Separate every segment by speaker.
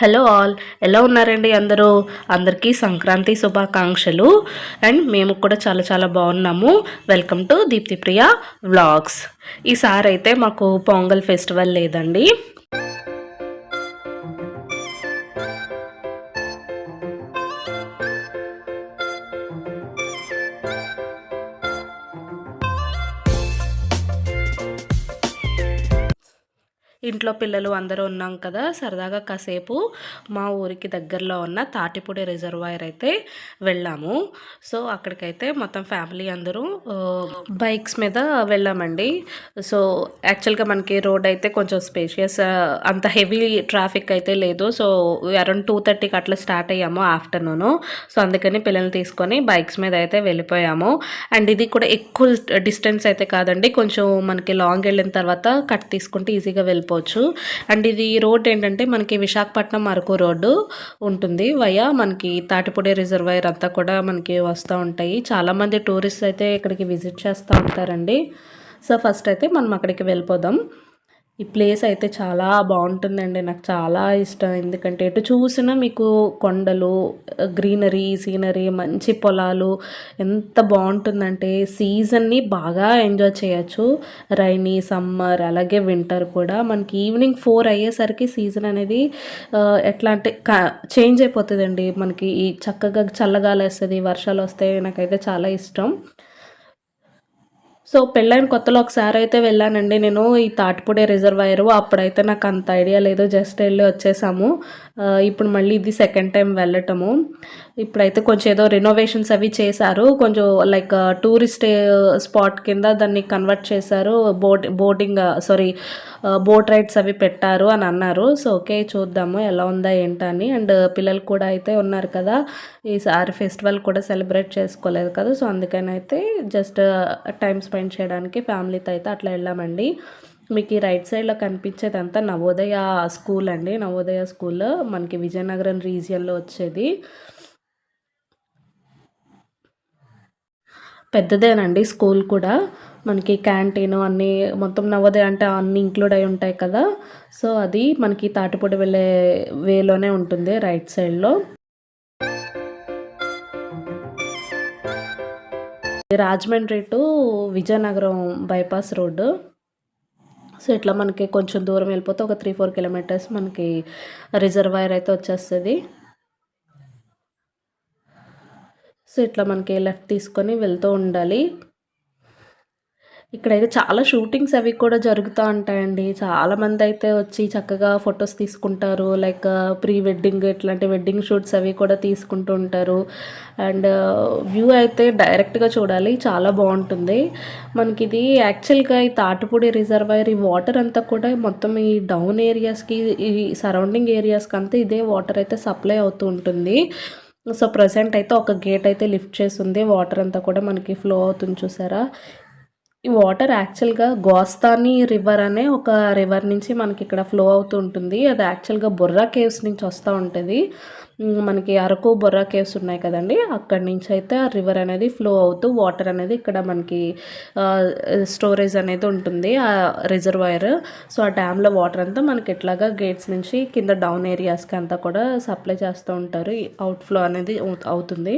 Speaker 1: Hello all. ఎలా ఉన్నారండి అందరూ? అందరికీ సంక్రాంతి శుభాకాంక్షలు. అండ్ మేము కూడా చాలా చాలా బాగున్నాము. Welcome to Deeptipriya vlogs. ఈసారి అయితే మాకు పొంగల్ ఫెస్టివల్ లేదండి. ఇంట్లో పిల్లలు అందరూ ఉన్నాం కదా సరదాగా కాసేపు మా ఊరికి దగ్గరలో ఉన్న తాటిపూడి రిజర్వాయర్ అయితే వెళ్ళాము. సో అక్కడికైతే మొత్తం ఫ్యామిలీ అందరూ బైక్స్ మీద వెళ్ళామండి. సో యాక్చువల్గా మనకి రోడ్ అయితే కొంచెం స్పేషియస్ అంత హెవీ ట్రాఫిక్ అయితే లేదు. సో అరౌండ్ టూ థర్టీకి అట్లా స్టార్ట్ అయ్యాము ఆఫ్టర్నూన్. సో అందుకని పిల్లల్ని తీసుకొని బైక్స్ మీద అయితే వెళ్ళిపోయాము. అండ్ ఇది కూడా ఎక్కువ డిస్టెన్స్ అయితే కాదండి. కొంచెం మనకి లాంగ్ వెళ్ళిన తర్వాత కట్ తీసుకుంటే ఈజీగా వెళ్ళిపోవచ్చు అండ్ ఇది రోడ్ ఏంటంటే మనకి విశాఖపట్నం అరకు రోడ్డు ఉంటుంది. వయా మనకి తాటిపూడి రిజర్వాయర్ అంతా కూడా మనకి వస్తూ ఉంటాయి. చాలామంది టూరిస్ట్ అయితే ఇక్కడికి విజిట్ చేస్తూ ఉంటారండి. సో ఫస్ట్ అయితే మనం అక్కడికి వెళ్ళిపోదాం. ఈ ప్లేస్ అయితే చాలా బాగుంటుందండి. నాకు చాలా ఇష్టం. ఎందుకంటే ఎటు చూసినా మీకు కొండలు గ్రీనరీ సీనరీ మంచి పొలాలు ఎంత బాగుంటుందంటే సీజన్ని బాగా ఎంజాయ్ చేయొచ్చు. రైనీ సమ్మర్ అలాగే వింటర్ కూడా. మనకి ఈవినింగ్ ఫోర్ అయ్యేసరికి సీజన్ అనేది ఎట్లా అంటే చేంజ్ అయిపోతుందండి. మనకి ఈ చక్కగా చల్లగాలి వేస్తుంది వర్షాలు వస్తాయి నాకైతే చాలా ఇష్టం. సో పెళ్ళైన కొత్తలో ఒకసారి అయితే వెళ్ళానండి నేను ఈ తాటిపూడి రిజర్వాయర్. అప్పుడైతే నాకు అంత ఐడియా లేదు. జస్ట్ వెళ్ళి వచ్చేసాము. ఇప్పుడు మళ్ళీ ఇది సెకండ్ టైం వెళ్ళటము. ఇప్పుడైతే కొంచెం ఏదో రెనోవేషన్స్ అవి చేశారు. కొంచెం లైక్ టూరిస్ట్ స్పాట్ కింద దాన్ని కన్వర్ట్ చేశారు. Boat boating sorry boat rides అవి పెట్టారు అని అన్నారు. సో ఓకే చూద్దాము ఎలా ఉందా ఏంటని అండ్ పిల్లలు కూడా అయితే ఉన్నారు కదా. ఈసారి ఫెస్టివల్ కూడా సెలబ్రేట్ చేసుకోలేదు కదా. సో అందుకని అయితే జస్ట్ టైం స్పెండ్ చేయడానికి ఫ్యామిలీతో అయితే అట్లా వెళ్ళామండి. మీకు ఈ రైట్ సైడ్లో కనిపించేదంతా నవోదయ స్కూల్ అండి. నవోదయ స్కూల్ మనకి విజయనగరం రీజియన్లో వచ్చేది. పెద్దదేనండి స్కూల్ కూడా. మనకి క్యాంటీన్ అన్నీ మొత్తం నవోదయ అంటే అన్నీ ఇంక్లూడ్ అయి ఉంటాయి కదా. సో అది మనకి తాటిపూడి వెళ్ళే వేలోనే ఉంటుంది రైట్ సైడ్లో. Rajahmundry to Vizianagaram bypass road. So ఇట్లా మనకి కొంచెం దూరం వెళ్ళిపోతే ఒక త్రీ ఫోర్ కిలోమీటర్స్ మనకి రిజర్వాయర్ అయితే వచ్చేస్తుంది. సో ఇట్లా మనకి లెఫ్ట్ తీసుకొని వెళ్తూ ఉండాలి. ఇక్కడైతే చాలా షూటింగ్స్ అవి కూడా జరుగుతూ ఉంటాయండి. చాలామంది అయితే వచ్చి చక్కగా ఫొటోస్ తీసుకుంటారు. లైక్ ప్రీ వెడ్డింగ్ ఇట్లాంటి వెడ్డింగ్ షూట్స్ అవి కూడా తీసుకుంటూ ఉంటారు. అండ్ వ్యూ అయితే డైరెక్ట్గా చూడాలి. చాలా బాగుంటుంది. మనకి ఇది యాక్చువల్గా ఈ తాటిపూడి రిజర్వాయర్ ఈ వాటర్ అంతా కూడా మొత్తం ఈ డౌన్ ఏరియాస్కి ఈ సరౌండింగ్ ఏరియాస్కి అంతా ఇదే వాటర్ అయితే సప్లై అవుతూ ఉంటుంది. సో ప్రజెంట్ అయితే ఒక గేట్ అయితే లిఫ్ట్ చేసి ఉంది. వాటర్ అంతా కూడా మనకి ఫ్లో అవుతుంది చూసారా? ఈ వాటర్ యాక్చువల్గా గోస్తాని రివర్ అనే ఒక రివర్ నుంచి మనకి ఇక్కడ ఫ్లో అవుతూ ఉంటుంది. అది యాక్చువల్గా బొర్రా కేవ్స్ నుంచి వస్తూ ఉంటుంది. మనకి అరకు బొర్రా కేవ్స్ ఉన్నాయి కదండి. అక్కడి నుంచి అయితే ఆ రివర్ అనేది ఫ్లో అవుతూ వాటర్ అనేది ఇక్కడ మనకి స్టోరేజ్ అనేది ఉంటుంది ఆ రిజర్వాయర్ సో ఆ డ్యామ్లో వాటర్ అంతా మనకి ఇట్లాగా గేట్స్ నుంచి కింద డౌన్ ఏరియాస్కి అంతా కూడా సప్లై చేస్తూ ఉంటారు. అవుట్ ఫ్లో అనేది అవుతుంది.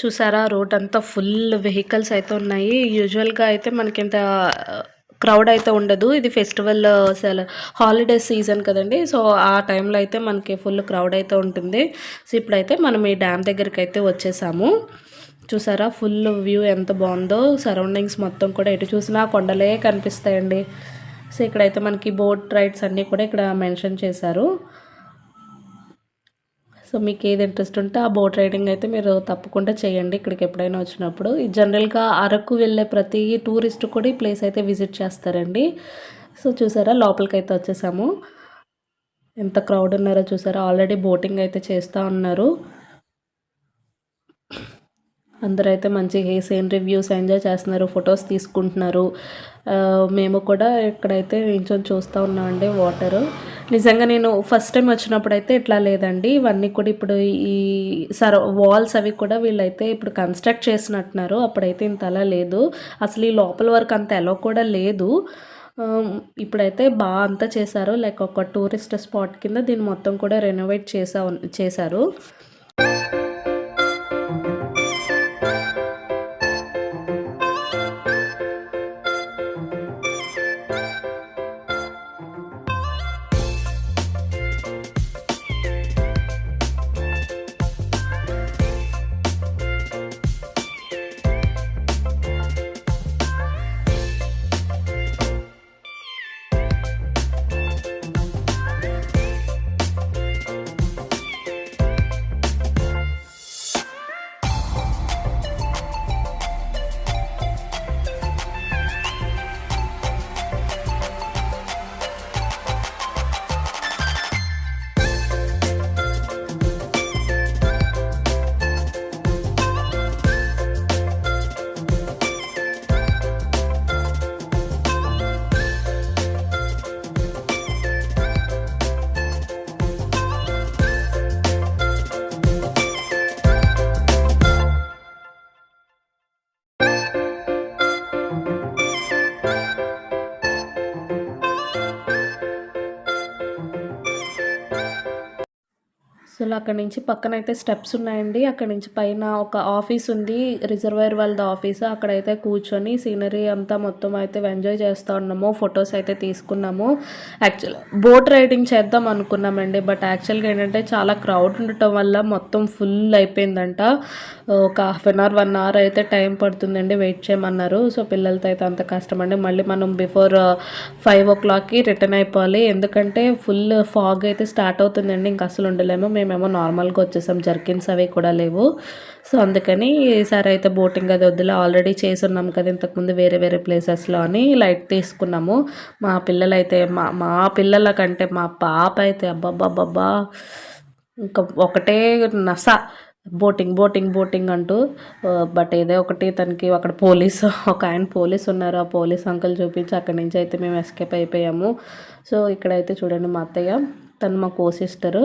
Speaker 1: చూసారా? రోడ్ అంతా ఫుల్ వెహికల్స్ అయితే ఉన్నాయి. యూజువల్గా అయితే మనకి ఇంత క్రౌడ్ అయితే ఉండదు. ఇది ఫెస్టివల్ సెల హాలిడే సీజన్ కదండి. సో ఆ టైంలో అయితే మనకి ఫుల్ క్రౌడ్ అయితే ఉంటుంది. సో ఇప్పుడైతే మనం ఈ డ్యామ్ దగ్గరికి అయితే వచ్చేసాము. చూసారా? ఫుల్ వ్యూ ఎంత బాగుందో. సరౌండింగ్స్ మొత్తం కూడా ఎటు చూసినా కొండలే కనిపిస్తాయండి. సో ఇక్కడైతే మనకి బోట్ రైడ్స్ అన్నీ కూడా ఇక్కడ మెన్షన్ చేశారు. సో మీకు ఏది ఇంట్రెస్ట్ ఉంటే ఆ బోట్ రైడింగ్ అయితే మీరు తప్పకుండా చేయండి ఇక్కడికి ఎప్పుడైనా వచ్చినప్పుడు. జనరల్గా అరకు వెళ్ళే ప్రతి టూరిస్ట్ కూడా ఈ ప్లేస్ అయితే విజిట్ చేస్తారండి. సో చూసారా లోపలికైతే వచ్చేసాము. ఎంత క్రౌడ్ ఉన్నారో చూసారా ఆల్రెడీ బోటింగ్ అయితే చేస్తూ ఉన్నారు. అందరూ అయితే మంచి సీన్ రివ్యూస్ ఎంజాయ్ చేస్తున్నారు ఫొటోస్ తీసుకుంటున్నారు. మేము కూడా ఇక్కడైతే నించొని చూస్తూ ఉన్నామండి వాటర్. నిజంగా నేను ఫస్ట్ టైం వచ్చినప్పుడు అయితే ఇట్లా లేదండి. ఇవన్నీ కూడా ఇప్పుడు ఈ సర వాల్స్ అవి కూడా వీళ్ళైతే ఇప్పుడు కన్స్ట్రక్ట్ చేసినట్టున్నారు. అప్పుడైతే ఇంత అలా లేదు. అసలు ఈ లోపల వరకు అంత ఎలా కూడా లేదు. ఇప్పుడైతే బాగా అంతా చేశారు. లైక్ ఒక టూరిస్ట్ స్పాట్ కింద దీన్ని మొత్తం కూడా రెనోవేట్ చేసా చేశారు. అసలు అక్కడ నుంచి పక్కన అయితే స్టెప్స్ ఉన్నాయండి. అక్కడ నుంచి పైన ఒక ఆఫీస్ ఉంది. రిజర్వేర్ వాళ్ళది ఆఫీస్. అక్కడైతే కూర్చొని సీనరీ అంతా మొత్తం అయితే ఎంజాయ్ చేస్తూ ఉన్నాము. ఫొటోస్ అయితే తీసుకున్నాము. యాక్చువల్ బోట్ రైడింగ్ చేద్దాం అనుకున్నామండి. బట్ యాక్చువల్గా ఏంటంటే చాలా క్రౌడ్ ఉండటం వల్ల మొత్తం ఫుల్ అయిపోయిందంట. ఒక half an hour one hour అయితే టైం పడుతుందండి వెయిట్ చేయమన్నారు. సో పిల్లలతో అయితే అంత కష్టం అండి. మళ్ళీ మనం బిఫోర్ ఫైవ్ ఓ క్లాక్కి రిటర్న్ అయిపోవాలి. ఎందుకంటే ఫుల్ ఫాగ్ అయితే స్టార్ట్ అవుతుందండి. ఇంకా అసలు ఉండలేము. మేము మేమేమో నార్మల్గా వచ్చేసాం. జర్కిన్స్ అవి కూడా లేవు. సో అందుకని ఈసారి అయితే బోటింగ్ అది వద్దులే. ఆల్రెడీ చేసి ఉన్నాం కదా ఇంతకుముందు వేరే వేరే ప్లేసెస్లో అని లైట్ తీసుకున్నాము. మా పిల్లలైతే మా మా పిల్లల కంటే మా పాప అయితే అబ్బాబ్బాబ్బా ఇంకా ఒకటే నస. బోటింగ్ బోటింగ్ బోటింగ్ అంటూ. బట్ ఏదో ఒకటి తనకి అక్కడ పోలీస్ ఒక ఆయన పోలీస్ ఉన్నారు. ఆ పోలీస్ అంకుల్ చూపించి అక్కడి నుంచి అయితే మేము ఎస్కేప్ అయిపోయాము. సో ఇక్కడైతే చూడండి మా అత్తయ్య. తను మా కో సిస్టరు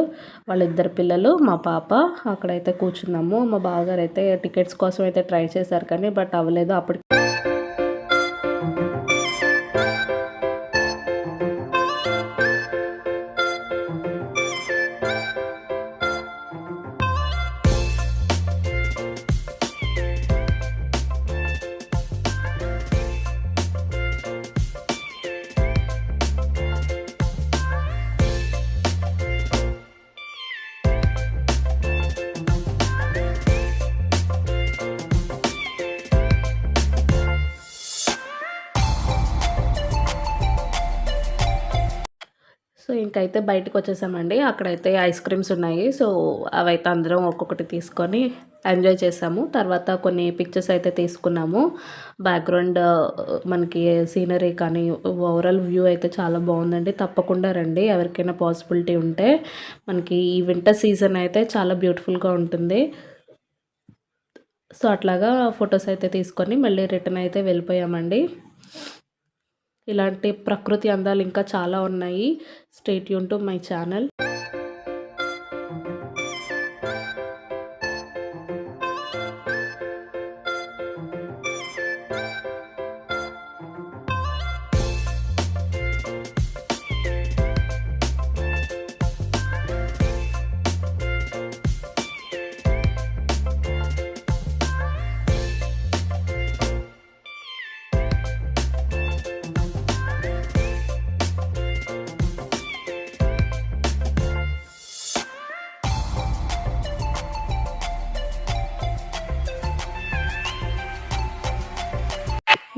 Speaker 1: వాళ్ళిద్దరు పిల్లలు మా పాప అక్కడైతే కూర్చున్నాము. మా బావగారు అయితే టికెట్స్ కోసం అయితే ట్రై చేశారు కానీ బట్ అవ్వలేదు అప్పటికి. సో ఇంకైతే బయటకు వచ్చేసామండి అక్కడైతే ఐస్ క్రీమ్స్ ఉన్నాయి. సో అవైతే అందరం ఒక్కొక్కటి తీసుకొని ఎంజాయ్ చేసాము. తర్వాత కొన్ని పిక్చర్స్ అయితే తీసుకున్నాము. బ్యాక్గ్రౌండ్ మనకి సీనరీ కానీ ఓవరాల్ వ్యూ అయితే చాలా బాగుందండి. తప్పకుండా రండి. ఎవరికైనా పాసిబిలిటీ ఉంటే మనకి ఈ వింటర్ సీజన్ అయితే చాలా బ్యూటిఫుల్గా ఉంటుంది. సో అట్లాగా ఫొటోస్ అయితే తీసుకొని మళ్ళీ రిటర్న్ అయితే వెళ్ళిపోయామండి. ఇలాంటి ప్రకృతి అందాలు ఇంకా చాలా ఉన్నాయి. State Yoon to my channel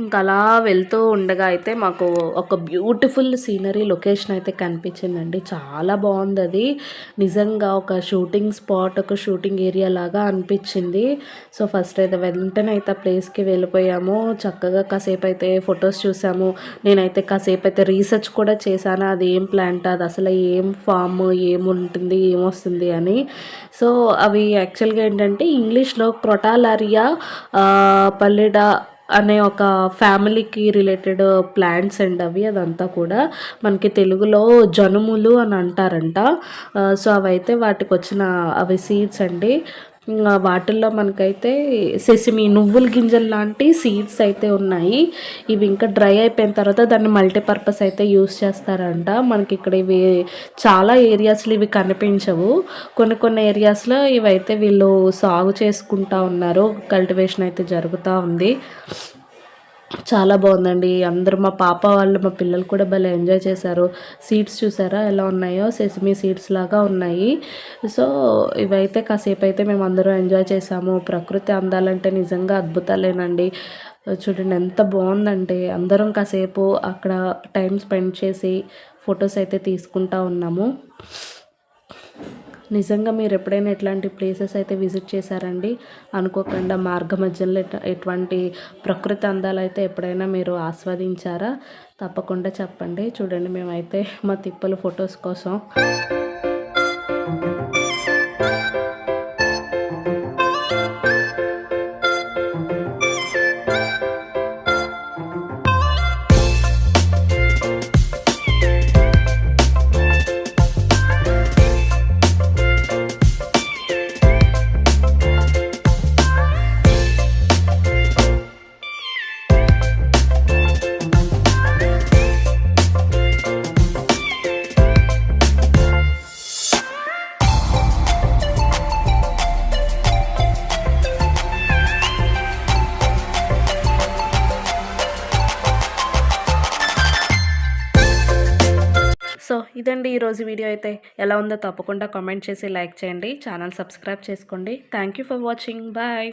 Speaker 1: ఇంకా అలా వెళ్తూ ఉండగా అయితే మాకు ఒక బ్యూటిఫుల్ సీనరీ లొకేషన్ అయితే కనిపించిందండి. చాలా బాగుంది అది నిజంగా ఒక షూటింగ్ స్పాట్ ఒక షూటింగ్ ఏరియా లాగా అనిపించింది. సో ఫస్ట్ అయితే వెంటనే అయితే ఆ ప్లేస్కి వెళ్ళిపోయాము. చక్కగా కాసేపు అయితే ఫొటోస్ చూసాము. నేనైతే కాసేపు అయితే రీసెర్చ్ కూడా చేశాను. అది ఏం ప్లాంట్ అది అసలు ఏం ఫామ్ ఏముంటుంది ఏమొస్తుంది అని. సో అవి యాక్చువల్గా ఏంటంటే ఇంగ్లీష్లో క్రొటాలారియా పల్లెడా అనే ఒక ఫ్యామిలీకి రిలేటెడ్ ప్లాంట్స్ అండ్ అవి అదంతా కూడా మనకి తెలుగులో జనుములు అని అంటారంట. సో అవైతే వాటికి వచ్చిన అవి సీడ్స్ అండి. వాటిల్లో మనకైతే సెసిమి నువ్వుల గింజలు లాంటి సీడ్స్ అయితే ఉన్నాయి. ఇవి ఇంకా డ్రై అయిపోయిన తర్వాత దాన్ని మల్టీపర్పస్ అయితే యూస్ చేస్తారంట. మనకి ఇక్కడ ఇవి చాలా ఏరియాస్లో ఇవి కనిపించవు. కొన్ని కొన్ని ఏరియాస్లో ఇవైతే వీళ్ళు సాగు చేసుకుంటా ఉన్నారు. కల్టివేషన్ అయితే జరుగుతూ ఉంది. చాలా బాగుందండి. అందరూ మా పాప వాళ్ళు మా పిల్లలు కూడా భలే ఎంజాయ్ చేశారు. సీడ్స్ చూసారా? ఎలా ఉన్నాయో? సెసమీ సీడ్స్ లాగా ఉన్నాయి. సో ఇవైతే కాసేపు అయితే మేము అందరూ ఎంజాయ్ చేసాము ప్రకృతి అందాలంటే నిజంగా అద్భుతాలేనండి. చూడండి ఎంత బాగుందంటే అందరం కాసేపు అక్కడ టైం స్పెండ్ చేసి ఫొటోస్ అయితే తీసుకుంటా ఉన్నాము. నిజంగా మీరు ఎప్పుడైనా ఎట్లాంటి ప్లేసెస్ అయితే విజిట్ చేశారండి? అనుకోకుండా మార్గ మధ్యలో ఎటువంటి ప్రకృతి అందాలు అయితే ఎప్పుడైనా మీరు ఆస్వాదించారా? తప్పకుండా చెప్పండి. చూడండి మేమైతే మా తిప్పలు ఫొటోస్ కోసం ఇదండి ఈరోజు వీడియో అయితే. ఎలా ఉందో తప్పకుండా కామెంట్ చేసి లైక్ చేయండి. ఛానల్ సబ్స్క్రైబ్ చేసుకోండి. Thank you for watching. Bye.